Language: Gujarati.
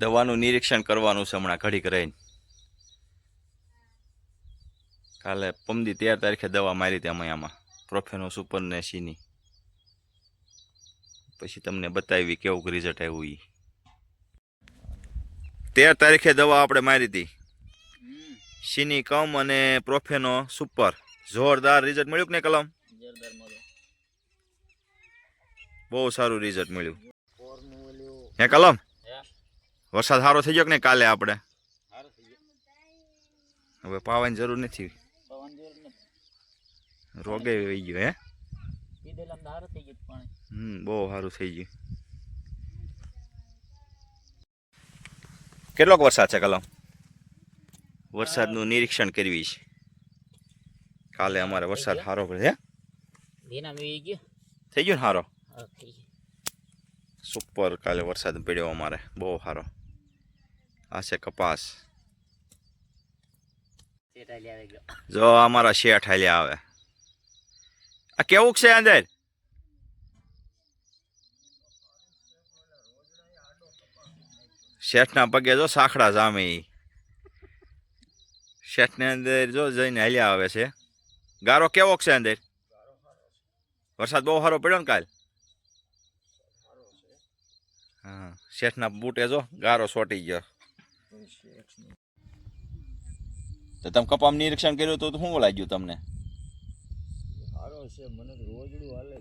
દવાનું નિરીક્ષણ કરવાનું છે હમણાં ઘડીક રહીને. કાલે પમદી તેર તારીખે દવા મારી હતી અમે આમાં પ્રોફેનો સુપર ને સીની પછી તમને બતાવી કેવું રિઝલ્ટ આવ્યું એ તેર તારીખે દવા આપણે મારી હતી. સીની કમ અને પ્રોફેનો સુપર જોરદાર રિઝલ્ટ મળ્યું કે નહીં કલમ? બહુ સારું રિઝલ્ટ મળ્યું. હે કલમ? વરસાદ સારો થઈ ગયો કે નહીં કાલે આપણે? હવે પાવાની જરૂર નથી. રોગે વહી ગયો હે? હમ બહુ સારું થઈ ગયું. કેટલોક વરસાદ છે કલમ? વરસાદનું નિરીક્ષણ કરવી છે. કાલે અમારે વરસાદ સારો પડે હે? થઈ ગયો ને સારો સુપર કાલે વરસાદ પડ્યો અમારે. બહુ સારો આ છે કપાસ જો અમારા શેઠ હાલ્યા આવે આ કેવું છે અંદર શેઠના પગે જો સાખડા જામે શેઠને અંદર જો જઈને હાલ્યા આવે છે ગારો કેવો છે અંદર વરસાદ બહુ સારો પડ્યો ને કાલ હા શેઠના બૂટે જો ગારો સોટી ગયો તો તમે કપામ નિરીક્ષણ કર્યું તો શું લાગ્યું તમને? સારો છે મને રોજડું હાલે